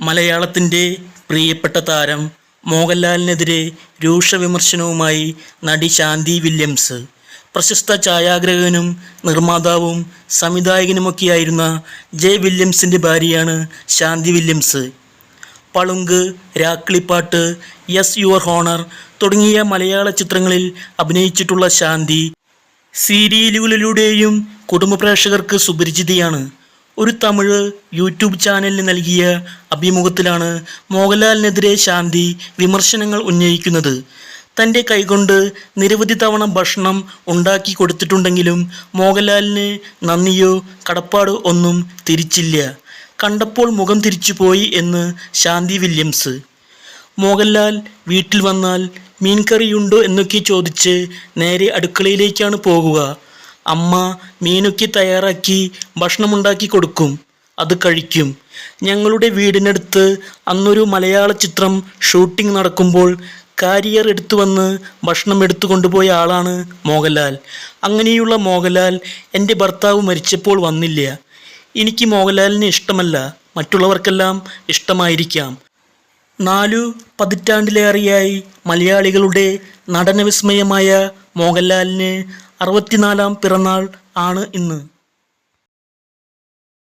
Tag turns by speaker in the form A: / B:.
A: മലയാളത്തിന്റെ പ്രിയപ്പെട്ട താരം മോഹൻലാലിനെതിരെ രൂക്ഷ വിമർശനവുമായി നടി ശാന്തി വില്യംസ്. പ്രശസ്ത ഛായാഗ്രഹകനും നിർമ്മാതാവും സംവിധായകനുമൊക്കെയായിരുന്ന ജെ വില്യംസിന്റെ ഭാര്യയാണ് Shanti Williams. Palunku Rakkilipattu yes your honour തുടങ്ങിയ മലയാള ചിത്രങ്ങളിൽ അഭിനയിച്ചിട്ടുള്ള ശാന്തി സീരിയലുകളിലൂടെയും കുടുംബ പ്രേക്ഷകർക്ക് സുപരിചിതയാണ്. ഒരു തമിഴ് യൂട്യൂബ് ചാനലിന് നൽകിയ അഭിമുഖത്തിലാണ് മോഹൻലാലിനെതിരെ ശാന്തി വിമർശനങ്ങൾ ഉന്നയിക്കുന്നത്. തന്റെ കൈകൊണ്ട് നിരവധി തവണ ഭക്ഷണം ഉണ്ടാക്കി കൊടുത്തിട്ടുണ്ടെങ്കിലും മോഹൻലാലിന് നന്ദിയോ കടപ്പാടോ ഒന്നും തിരിച്ചില്ല. കണ്ടപ്പോൾ മുഖം തിരിച്ചുപോയി എന്ന് ശാന്തി വില്യംസ്. മോഹൻലാൽ വീട്ടിൽ വന്നാൽ മീൻകറിയുണ്ടോ എന്നൊക്കെ ചോദിച്ച് നേരെ അടുക്കളയിലേക്കാണ് പോകുക. അമ്മ മീനൊക്കെ തയ്യാറാക്കി ഭക്ഷണമുണ്ടാക്കി കൊടുക്കും. അത് കഴിക്കും. ഞങ്ങളുടെ വീടിനടുത്ത് അന്നൊരു മലയാള ചിത്രം ഷൂട്ടിംഗ് നടക്കുമ്പോൾ കാരിയർ എടുത്തു വന്ന് ഭക്ഷണം എടുത്തു കൊണ്ടുപോയ ആളാണ് മോഹൻലാൽ. അങ്ങനെയുള്ള മോഹൻലാൽ എന്റെ ഭർത്താവ് മരിച്ചപ്പോൾ വന്നില്ല. എനിക്ക് മോഹൻലാലിനെ ഇഷ്ടമല്ല. മറ്റുള്ളവർക്കെല്ലാം ഇഷ്ടമായിരിക്കാം. നാലു പതിറ്റാണ്ടിലേറെയായി മലയാളികളുടെ നടനവിസ്മയമായ മോഹൻലാലിന് അറുപത്തിനാലാം പിറന്നാൾ ആണ് ഇന്ന്.